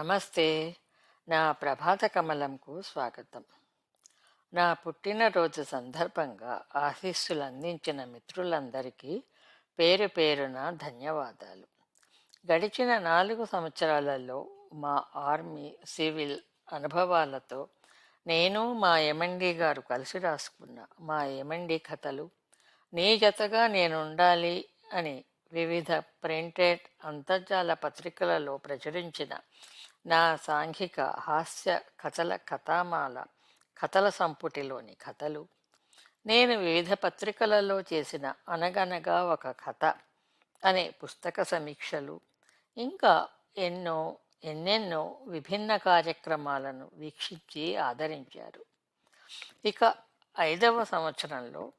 నమస్తే. నా ప్రభాత కమలంకు స్వాగతం. నా పుట్టినరోజు సందర్భంగా ఆశీస్సులు అందించిన మిత్రులందరికీ పేరు పేరున ధన్యవాదాలు. గడిచిన నాలుగు సంవత్సరాలలో మా ఆర్మీ సివిల్ అనుభవాలతో నేను మా ఎమండి గారు కలిసి రాసుకున్న మా ఎమండి కథలు నీ జతగా నేను ఉండాలి అని వివిధ ప్రింటెడ్ అంతర్జాల పత్రికలలో ప్రచురించిన నా సాంఘిక హాస్య కథల కథామాల కథల సంపుటిలోని కథలు నేను వివిధ పత్రికలలో చేసిన అనగనగా ఒక కథ అనే పుస్తక సమీక్షలు ఇంకా ఎన్నో ఎన్నెన్నో విభిన్న కార్యక్రమాలను వీక్షించి ఆదరించారు. ఇక ఐదవ సంవత్సరంలో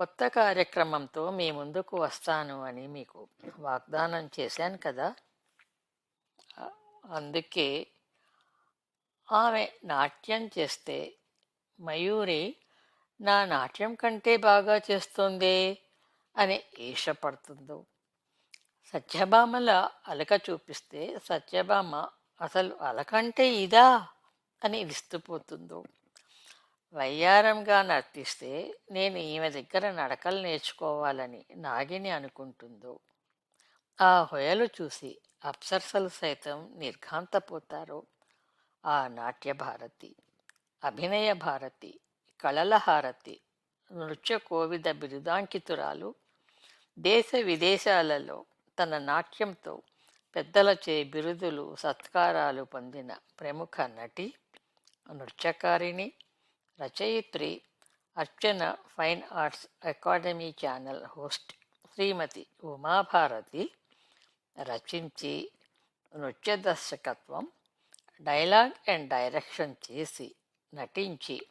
కొత్త కార్యక్రమంతో మీ ముందుకు వస్తాను అని మీకు వాగ్దానం చేశాను కదా. అందుకే ఆమె నాట్యం చేస్తే మయూరి నా నాట్యం కంటే బాగా చేస్తోందే అని ఈషపడుతుందో సత్యభామల అలక చూపిస్తే సత్యభామ అసలు అలకంటే ఇదా? అని విస్తుపోతుందో. వయ్యారంగా నర్తిస్తే నేను ఈమె దగ్గర నడకలు నేర్చుకోవాలని నాగిని అనుకుంటుందో? ఆ హొయలు చూసి అప్సరసలు సైతం నిర్ఘాంతపోతారో? ఆ నాట్య భారతి అభినయ భారతి కళల హారతి నృత్య కోవిద బిరుదాంకితురాలు దేశ విదేశాలలో తన నాట్యంతో పెద్దలచే బిరుదులు సత్కారాలు పొందిన ప్రముఖ నటి నృత్యకారిణి రచయిత్రి Archana fine arts academy channel host Srimati Umabharati రచించి నృత్య దర్శకత్వం డైలాగ్ అండ్ డైరెక్షన్ చేసి నటించి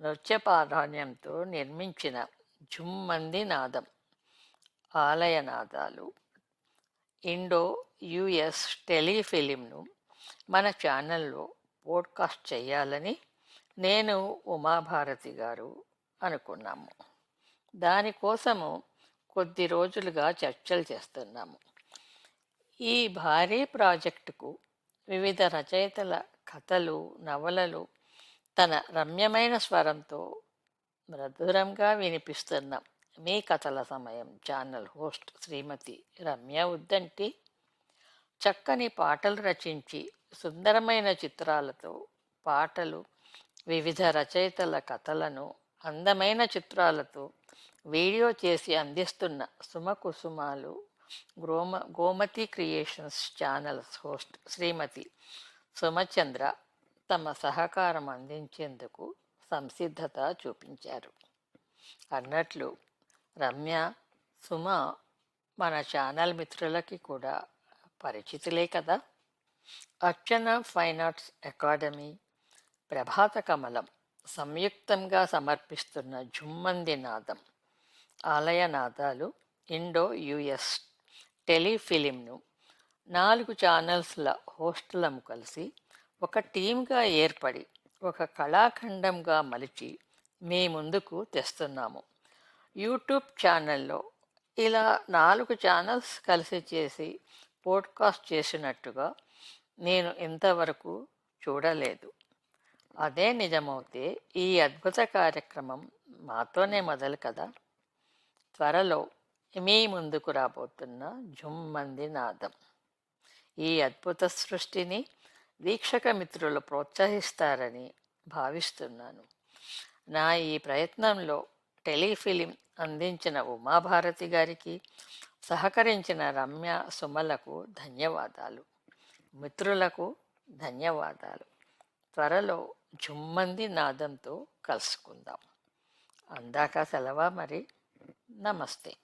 నృత్య ప్రాధాన్యంతో నిర్మించిన జుమ్మంది నాదం ఆలయనాదాలు ఇండో యుఎస్ టెలిఫిలింను మన ఛానల్లో పోడ్కాస్ట్ చేయాలని నేను ఉమాభారతి గారు అనుకున్నాము. దానికోసము కొద్ది రోజులుగా చర్చలు చేస్తున్నాము. ఈ భారీ ప్రాజెక్టుకు వివిధ రచయితల కథలు నవలలు తన రమ్యమైన స్వరంతో మధురంగా వినిపిస్తున్న మీ కథల సమయం ఛానల్ హోస్ట్ శ్రీమతి రమ్య ఉద్దంటి చక్కని పాటలు రచించి సుందరమైన చిత్రాలతో పాటలు వివిధ రచయితల కథలను అందమైన చిత్రాలతో వీడియో చేసి అందిస్తున్న సుమకుసుమాలు గ్రోమ Gomathi creations channels host Srimati Sumachandra తమ సహకారం అందించేందుకు సంసిద్ధత చూపించారు. అన్నట్లు రమ్య సుమ మన ఛానల్ మిత్రులకి కూడా పరిచితులే కదా? అర్చన ఫైన్ ఆర్ట్స్ అకాడమీ ప్రభాత కమలం సంయుక్తంగా సమర్పిస్తున్న జుమ్మంది నాదం ఆలయనాదాలు ఇండో యుఎస్ టెలిఫిలింను నాలుగు ఛానల్స్ల హోస్టులను కలిసి ఒక టీమ్గా ఏర్పడి ఒక కళాఖండంగా మలిచి మీ ముందుకు తెస్తున్నాము. యూట్యూబ్ ఛానల్లో ఇలా నాలుగు ఛానల్స్ కలిసి చేసి పోడ్కాస్ట్ చేసినట్టుగా నేను ఇంతవరకు చూడలేదు. అదే నిజమవుతే ఈ అద్భుత కార్యక్రమం మాతోనే మొదలు కదా? త్వరలో మీ ముందుకు రాబోతున్న జుమ్మంది నాదం. ఈ అద్భుత సృష్టిని వీక్షక మిత్రులు ప్రోత్సహిస్తారని భావిస్తున్నాను. నా ఈ ప్రయత్నంలో టెలిఫిలిం అందించిన ఉమాభారతి గారికి సహకరించిన రమ్య సుమలకు ధన్యవాదాలు. మిత్రులకు ధన్యవాదాలు. త్వరలో జుమ్మంది నాదంతో కలుసుకుందాం. అందాక సెలవా మరి. నమస్తే.